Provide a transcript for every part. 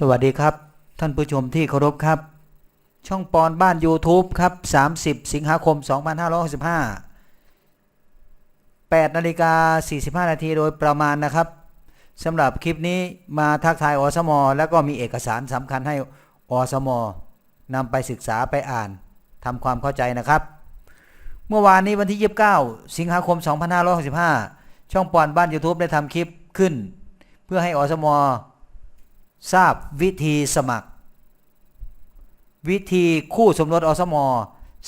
สวัสดีครับ ท่านผู้ชมที่เคารพครับ ช่องปอนบ้าน YouTube ครับ 30 สิงหาคม 2565 8นาฬิกา45 นาทีโดยประมาณนะครับสำหรับคลิปนี้มาทักทายอสมแล้วก็มีเอกสารสำคัญให้อสมนำไปศึกษาไปอ่านทำความเข้าใจนะครับ เมื่อวานนี้วันที่ 29 สิงหาคม 2565 ช่องปอนบ้าน YouTube ได้ทำคลิปขึ้น เพื่อให้อสม ทราบวิธีสมัคร วิธีคู่สมรสอสม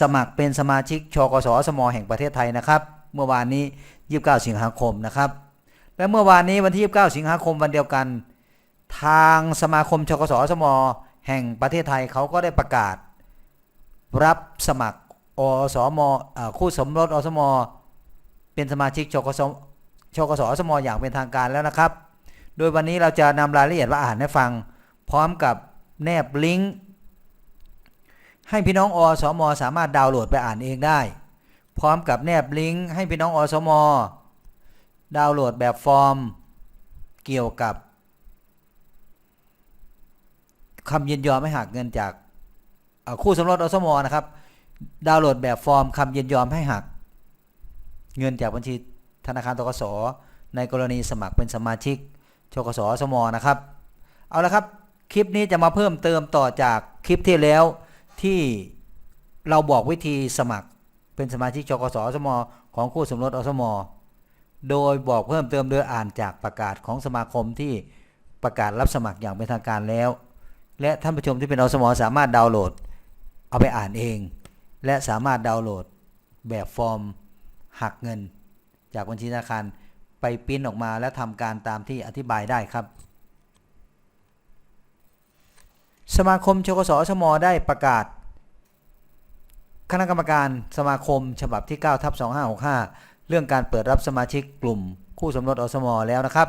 สมัครเป็นสมาชิกชกสอสมอแห่งประเทศไทยนะครับ เมื่อวานนี้ 29 สิงหาคมนะครับ และเมื่อวานนี้วันที่ 29 สิงหาคมวันเดียวกัน ทางสมาคมชกสอสมอแห่งประเทศไทยเขาก็ได้ประกาศ รับสมัครอสมเอ่อคู่สมรสอสมเป็นสมาชิกชกสชกสอสมอย่างเป็นทางการแล้วนะครับ โดยวันนี้เราจะนำรายละเอียดมาอ่านให้ฟัง พร้อมกับแนบลิงก์ให้พี่น้องอสมสามารถดาวน์โหลดไปอ่านเองได้ พร้อมกับแนบลิงก์ให้พี่น้องอสมดาวน์โหลดแบบฟอร์ม เกี่ยวกับคำยินยอมให้หักเงินจากคู่สมรสอสมนะครับ ดาวน์โหลดแบบฟอร์มคำยินยอมให้หัก เงินจากบัญชีธนาคารตกสในกรณีสมัครเป็นสมาชิก ชกสสมนะครับ เอาละครับ คลิปนี้จะมาเพิ่มเติมต่อจากคลิปที่แล้วที่เราบอกวิธีสมัครเป็นสมาชิกชกสสมของคู่สมรสอสมโดยบอกเพิ่มเติมโดยอ่านจากประกาศของสมาคมที่ประกาศรับสมัครอย่างเป็นทางการแล้ว และท่านผู้ชมที่เป็นอสมสามารถดาวน์โหลด เอาไปอ่านเอง และสามารถดาวน์โหลดแบบฟอร์มหักเงิน จากบัญชีธนาคาร ไปปิ้นออกมาและทำการตามที่อธิบายได้ครับ สมาคมชกสชมได้ประกาศ คณะกรรมการสมาคมฉบับที่9ทับ2565 เรื่องการเปิดรับสมาชิกกลุ่ม คู่สมรสอสมแล้วนะครับ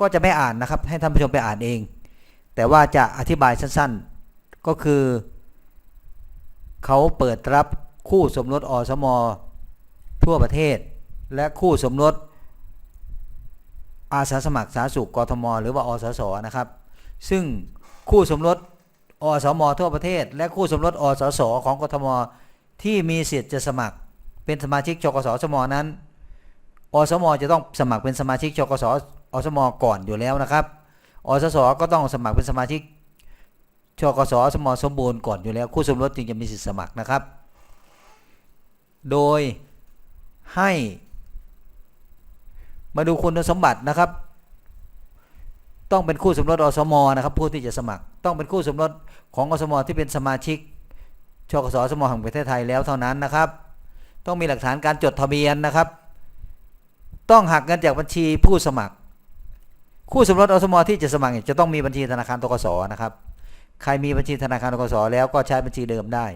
ก็จะไม่อ่านนะครับให้ท่านผู้ชมไปอ่านเอง แต่ว่าจะอธิบายสั้นๆ ก็คือ เขาเปิดรับคู่สมรสอสมทั่วประเทศและคู่สมรส อาสาสมัครสาสุขกทม หรือว่าอสสนะครับ ซึ่งคู่สมรสอสมทั่วประเทศ และคู่สมรสอสสของกทม ที่มีสิทธิ์จะสมัครเป็นสมาชิกชกสสมนั้น อสมจะต้องสมัครเป็นสมาชิกชกสอสมก่อนอยู่แล้วนะครับ อสสก็ต้องสมัครเป็นสมาชิกชกสสมสมบูรณ์ก่อนอยู่แล้วคู่สมรสจึงจะมีสิทธิ์สมัครนะครับ โดยให้ มาดูคุณสมบัตินะครับ ต้องเป็นคู่สมรสอสมนะครับ ผู้ที่จะสมัคร ต้องเป็นคู่สมรสของอสมที่เป็นสมาชิกชกสอสมแห่งประเทศไทยแล้วเท่านั้นนะครับ ต้องมีหลักฐานการจดทะเบียนนะครับ ต้องหักเงินจากบัญชีผู้สมัคร คู่สมรสอสมที่จะสมัครจะต้องมีบัญชีธนาคารตกสนะครับ ใครมีบัญชีธนาคารตกสแล้วก็ใช้บัญชีเดิมได้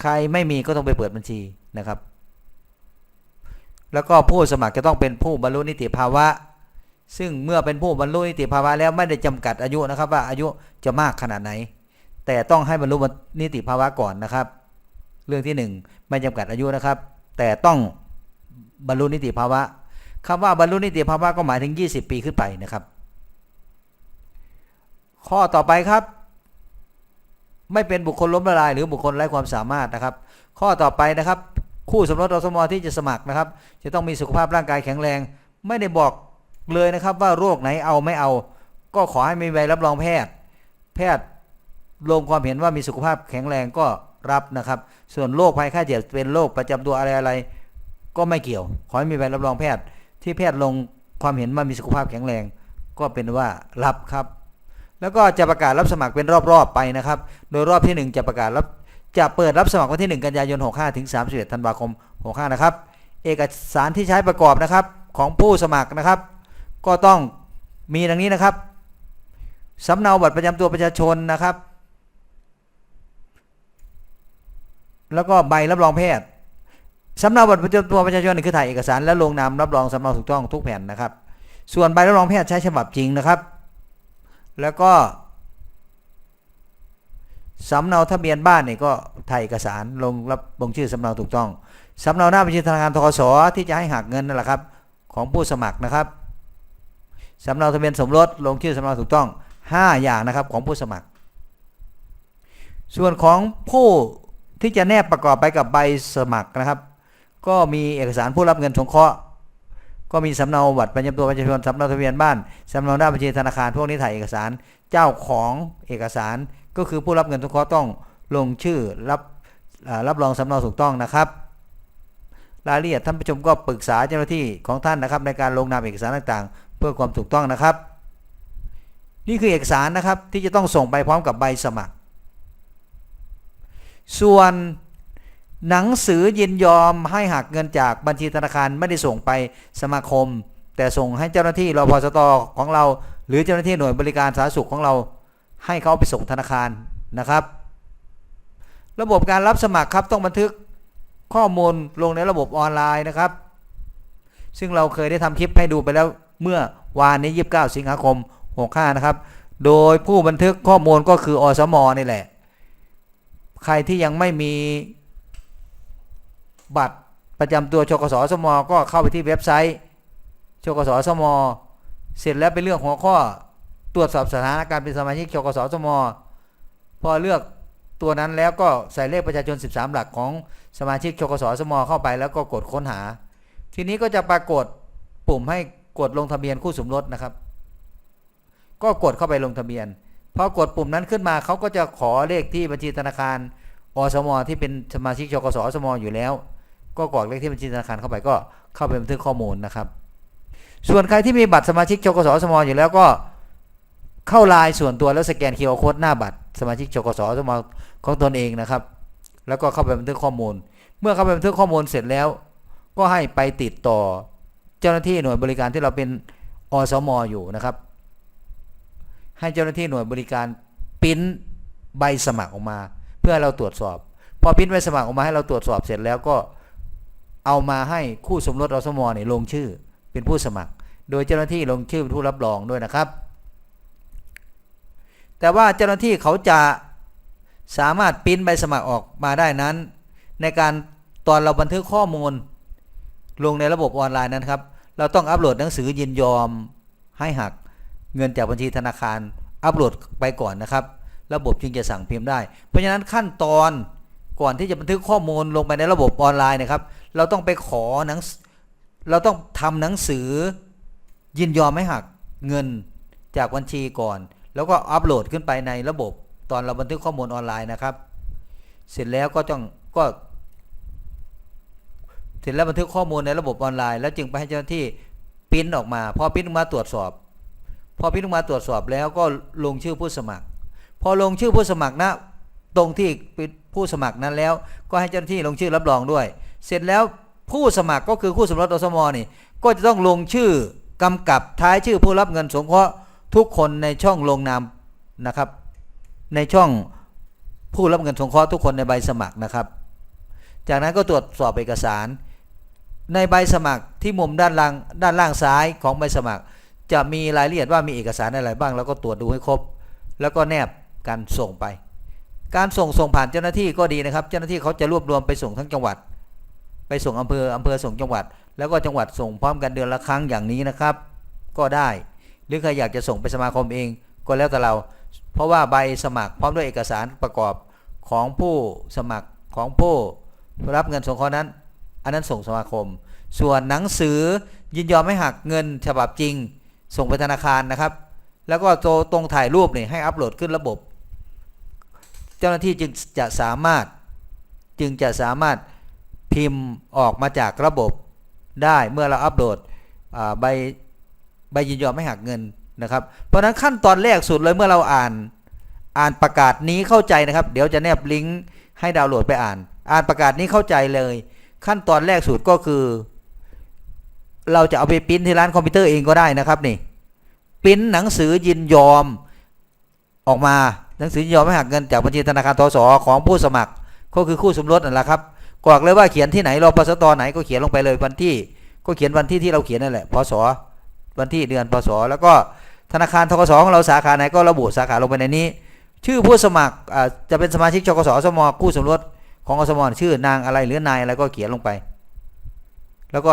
ใครไม่มีก็ต้องไปเปิดบัญชีนะครับ แล้วก็ผู้สมัครจะต้องเป็นผู้บรรลุนิติภาวะ ซึ่งเมื่อเป็นผู้บรรลุนิติภาวะแล้วไม่ได้จำกัดอายุนะครับ ว่าอายุจะมากขนาดไหน แต่ต้องให้บรรลุนิติภาวะก่อนนะครับ เรื่องที่หนึ่งไม่จำกัดอายุนะครับ แต่ต้องบรรลุนิติภาวะคำว่าบรรลุนิติภาวะก็หมายถึง 20 ปีขึ้นไปนะครับ ข้อต่อไปครับ ไม่เป็นบุคคลล้มละลาย หรือบุคคลไร้ความสามารถนะครับ ข้อต่อไปนะครับ คู่สมรสอสมอที่จะสมัครนะครับ จะต้องมีสุขภาพร่างกายแข็งแรง ไม่ได้บอกเลยนะครับว่าโรคไหนเอาไม่เอา ก็ขอให้มีใบรับรองแพทย์ แพทย์ลงความเห็นว่ามีสุขภาพแข็งแรงก็รับนะครับ ส่วนโรคภัยไข้เจ็บเป็นโรคประจำตัวอะไรอะไร ก็ไม่เกี่ยว ขอให้มีใบรับรองแพทย์ ที่แพทย์ลงความเห็นว่ามีสุขภาพแข็งแรง ก็เป็นว่ารับครับ แล้วก็จะประกาศรับสมัครเป็นรอบๆไปนะครับ โดยรอบที่ 1 จะประกาศรับ จะเปิดรับสมัครวันที่ 1 กันยายน 65 ถึง 31 ธันวาคม 65 นะครับ เอกสารที่ใช้ประกอบนะครับของผู้สมัครนะครับ ก็ต้องมีดังนี้นะครับสำเนาบัตรประจำตัวประชาชนนะครับ แล้วก็ใบรับรองแพทย์สำเนาบัตรประจำตัวประชาชนนี่คือถ่ายเอกสารและลงนามรับรองสำเนาถูกต้องทุกแผ่นนะครับ ส่วนใบรับรองแพทย์ใช้ฉบับจริงนะครับ แล้วก็ สำเนาทะเบียนบ้านเนี่ยก็ถ่ายเอกสารลงรับลงชื่อสำเนาถูกต้องสำเนาหน้าบัญชีธนาคารทกสที่จะให้หักเงินนั่นแหละครับ ของผู้สมัครนะครับสำเนาทะเบียนสมรสลงชื่อสำเนาถูกต้อง 5 อย่างนะครับของผู้สมัคร ส่วนของผู้ที่จะแนบประกอบไปกับใบสมัครนะครับ ก็มีเอกสารผู้รับเงินสงเคราะห์ก็มีสำเนาบัตรประจำตัวประชาชนสำเนาทะเบียนบ้านสำเนาหน้าบัญชีธนาคารพวกนี้ถ่ายเอกสารเจ้าของเอกสาร ก็คือผู้รับเงินสงเคราะห์ต้องลงชื่อรับรับรองสำเนาถูกต้องนะครับรายละเอียดท่านผู้ชมก็ปรึกษาเจ้าหน้าที่ของท่านนะครับ ในการลงนามเอกสารต่างๆ เพื่อความถูกต้องนะครับ นี่คือเอกสารนะครับที่จะต้องส่งไปพร้อมกับใบสมัคร ส่วนหนังสือยินยอมให้หักเงินจากบัญชีธนาคารไม่ได้ส่งไปสมาคม แต่ส่งให้เจ้าหน้าที่รพสตของเรา หรือเจ้าหน้าที่หน่วยบริการสาธารณสุขของเรา ให้เขาเอาไปส่งธนาคารนะครับ ระบบการรับสมัครครับต้องบันทึกข้อมูลลงในระบบออนไลน์นะครับ ซึ่งเราเคยได้ทำคลิปให้ดูไปแล้วเมื่อวานนี้ 29 สิงหาคม 65 นะครับ โดยผู้บันทึกข้อมูลก็คืออสมนี่แหละ ใครที่ยังไม่มีบัตรประจำตัวชกสสม ก็เข้าไปที่เว็บไซต์ชกสสม เสร็จแล้วเป็นเรื่องหัวข้อ ตรวจสอบสถานการณ์เป็นสมาชิกชกสสมพอเลือกตัวนั้นแล้วก็ใส่เลขประชาชน 13 หลักของสมาชิกชกสสมเข้าไปแล้วก็กดค้นหา ทีนี้ก็จะปรากฏปุ่มให้กดลงทะเบียนคู่สมรสนะครับ ก็กดเข้าไปลงทะเบียนพอกดปุ่มนั้นขึ้นมาเขาก็จะขอเลขที่บัญชีธนาคารอสมที่เป็นสมาชิกชกสสมอยู่แล้ว ก็กรอกเลขที่บัญชีธนาคารเข้าไปก็เข้าไปบันทึกข้อมูลนะครับ ส่วนใครที่มีบัตรสมาชิกชกสสมอยู่แล้วก็ เข้าลน์ส่วนตัวแล้วสแกน QR Code หน้าบัตร สมาชิกชกสสมของตนเองนะครับ แล้วก็เข้าไปบันทึกข้อมูล เมื่อเข้าไปบันทึกข้อมูลเสร็จแล้ว ก็ให้ไปติดต่อ เจ้าหน้าที่หน่วยบริการที่เราเป็นอสมอยู่นะครับ ให้เจ้าหน้าที่หน่วยบริการปริ้นใบสมัครออกมา เพื่อเราตรวจสอบ พอปริ้นใบสมัครออกมาให้เราตรวจสอบเสร็จแล้วก็เอามาให้คู่สมรสอสมเนี่ยลงชื่อเป็นผู้สมัคร โดยเจ้าหน้าที่ลงชื่อเป็นผู้รับรองด้วยนะครับ แต่ว่าเจ้าหน้าที่เขาจะสามารถปริ้นใบสมัครออกมาได้นั้น ในการตอนเราบันทึกข้อมูล ลงในระบบออนไลน์นั้นครับ เราต้องอัปโหลดหนังสือยินยอมให้หักเงินจากบัญชีธนาคารอัปโหลดไปก่อนนะครับ ระบบจึงจะสั่งพิมพ์ได้ เพราะฉะนั้นขั้นตอนก่อนที่จะบันทึกข้อมูลลงไปในระบบออนไลน์นะครับ เราต้องไปขอหนังเราต้องทำหนังสือยินยอมให้หักเงินจากบัญชีก่อน แล้วก็อัปโหลดขึ้นไปในระบบตอนเราบันทึกข้อมูลออนไลน์นะครับ เสร็จแล้วก็ต้องก็ เสร็จแล้วบันทึกข้อมูลในระบบออนไลน์แล้วจึงไปให้เจ้าหน้าที่ปริ้นออกมาพอปริ้นออกมาตรวจสอบ พอปริ้นออกมาตรวจสอบแล้วก็ลงชื่อผู้สมัคร พอลงชื่อผู้สมัครนะตรงที่ผู้สมัครนั้นแล้ว ก็ให้เจ้าหน้าที่ลงชื่อรับรองด้วย เสร็จแล้วผู้สมัครก็คือคู่สมรสอสมนี่ก็จะต้องลงชื่อกำกับท้ายชื่อผู้รับเงินสงเคราะห์ ทุกคนในช่องลงนามนะครับ ในช่องผู้รับเงินสงเคราะห์ทุกคนในใบสมัครนะครับ จากนั้นก็ตรวจสอบเอกสาร ในใบสมัครที่มุมด้านล่างด้านล่างซ้ายของใบสมัคร จะมีรายละเอียดว่ามีเอกสารอะไรบ้าง แล้วก็ตรวจดูให้ครบ แล้วก็แนบการส่งไป การส่งส่งผ่านเจ้าหน้าที่ก็ดีนะครับ เจ้าหน้าที่เขาจะรวบรวมไปส่งทั้งจังหวัด ไปส่งอำเภออำเภอส่งจังหวัด แล้วก็จังหวัดส่งพร้อมกันเดือนละครั้งอย่างนี้นะครับ ก็ได้ หรือใครอยากจะส่งไปสมาคมเองก็แล้วแต่เรา เพราะว่าใบสมัครพร้อมด้วยเอกสารประกอบของผู้สมัครของผู้รับเงินสงเคราะห์นั้น อันนั้นส่งสมาคม ส่วนหนังสือยินยอมให้หักเงินฉบับจริง ส่งไปธนาคารนะครับ แล้วก็ตรงถ่ายรูปนี่ให้อัปโหลดขึ้นระบบ เจ้าหน้าที่จึงจะสามารถจึงจะสามารถพิมพ์ออกมาจากระบบได้เมื่อเราอัปโหลดใบ ใบยินยอมให้หักเงินนะครับ เพราะฉะนั้นขั้นตอนแรกสุดเลยเมื่อเราอ่านอ่านประกาศนี้เข้าใจนะครับ เดี๋ยวจะแนบลิงก์ให้ดาวน์โหลดไปอ่าน อ่านประกาศนี้เข้าใจเลย ขั้นตอนแรกสุดก็คือ เราจะเอาไปปริ้นที่ร้านคอมพิวเตอร์เองก็ได้นะครับนี่ปริ้นหนังสือยินยอมออกมาหนังสือยินยอมให้หักเงินจากบัญชีธนาคารทสของผู้สมัคร ก็คือคู่สมรสนั่นแหละครับกรอกเลยว่าเขียนที่ไหนรอปสตไหนก็เขียนลงไปเลยวันที่ ก็เขียนวันที่ที่เราเขียนนั่นแหละพศ วันที่เดือนพศแล้วก็ธนาคารทกสของเราสาขาไหนก็ระบุสาขาลงไปในนี้ ชื่อผู้สมัครจะเป็นสมาชิกชกสสมคู่สมรสของอสมชื่อนางอะไรหรือนายอะไรก็เขียนลงไป แล้วก็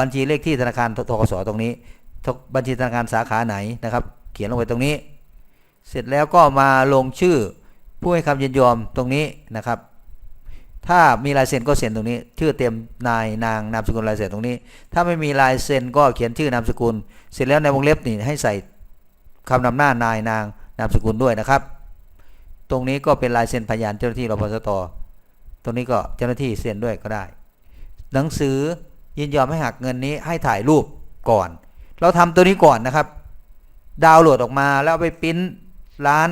บัญชีเลขที่ธนาคารทกสตรงนี้ บัญชีธนาคารสาขาไหนนะครับ เขียนลงไปตรงนี้ เสร็จแล้วก็มาลงชื่อผู้ให้คำยินยอมตรงนี้นะครับ ถ้ามีลายเซ็นก็เซ็นตรงนี้ ชื่อเต็มนายนางนามสกุลลายเซ็นตรงนี้ ถ้าไม่มีลายเซ็นก็เขียนชื่อนามสกุล เสร็จแล้วในวงเล็บนี่ให้ใส่คำนำหน้านายนางนามสกุลด้วยนะครับ ตรงนี้ก็เป็นลายเซ็นพยานเจ้าหน้าที่รพสตตรงนี้ก็เจ้าหน้าที่เซ็นด้วยก็ได้ หนังสือยินยอมให้หักเงินนี้ให้ถ่ายรูปก่อน เราทำตัวนี้ก่อนนะครับ ดาวน์โหลดออกมาแล้วไปปริ้นร้าน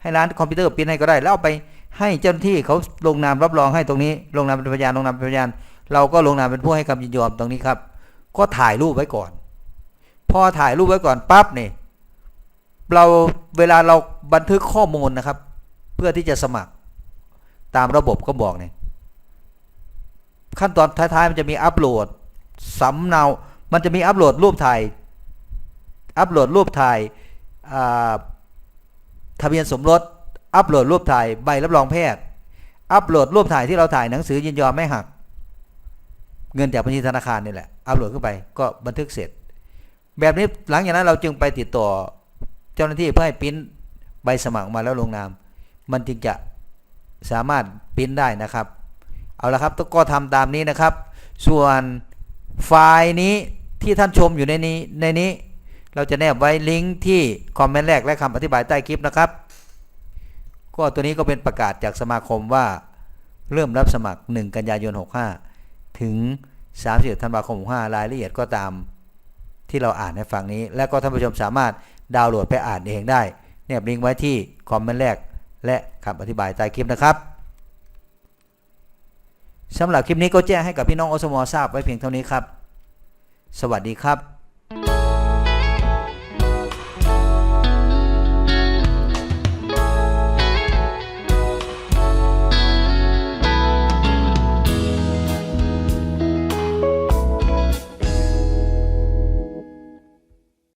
ให้ร้านคอมพิวเตอร์ปริ้นให้ก็ได้ แล้วเอาไป ให้เจ้าหน้าที่เขาลงนามรับรองให้ตรงนี้ ลงนามเป็นพยานลงนามเป็นพยาน เราก็ลงนามเป็นผู้ให้คำยินยอมตรงนี้ครับ ก็ถ่ายรูปไว้ก่อน พอถ่ายรูปไว้ก่อนปั๊บเนี่เราเวลาเราบันทึกข้อมูลนะครับ เพื่อที่จะสมัครตามระบบก็บอกเนี่ยขั้นตอนท้ายๆมันจะมีอัปโหลดสำเนา มันจะมีอัปโหลดรูปถ่าย อัปโหลดรูปถ่ายทะเบียนสมรส อัปโหลดรูปถ่ายใบรับรองแพทย์ อัปโหลดรูปถ่ายที่เราถ่ายหนังสือยินยอมไม่หัก เงินจากบัญชีธนาคารนี่แหละ อัปโหลดขึ้นไปก็บันทึกเสร็จ แบบนี้หลังจากนั้นเราจึงไปติดต่อเจ้าหน้าที่เพื่อให้ปริ้นใบสมัครมาแล้วลงนาม มันจึงจะสามารถปริ้นได้นะครับ เอาละครับก็ทำตามนี้นะครับ ส่วนไฟล์นี้ที่ท่านชมอยู่ในนี้ในนี้ เราจะแนบไว้ลิงก์ที่คอมเมนต์แรกและคำอธิบายใต้คลิปนะครับ ก็ตัวนี้ก็เป็นประกาศจากสมาคมว่าเริ่มรับสมัคร 1 กันยายน 65 ถึง31ธันวาคม 65 รายละเอียดก็ตามที่เราอ่านให้ฟังนี้ และก็ท่านผู้ชมสามารถดาวน์โหลดไปอ่านเองได้แนบลิงก์ไว้ที่คอมเมนต์แรก และคำอธิบายใต้คลิปนะครับสำหรับคลิปนี้ก็แจ้งให้กับพี่น้องอสมทราบไว้เพียงเท่านี้ครับ สวัสดีครับ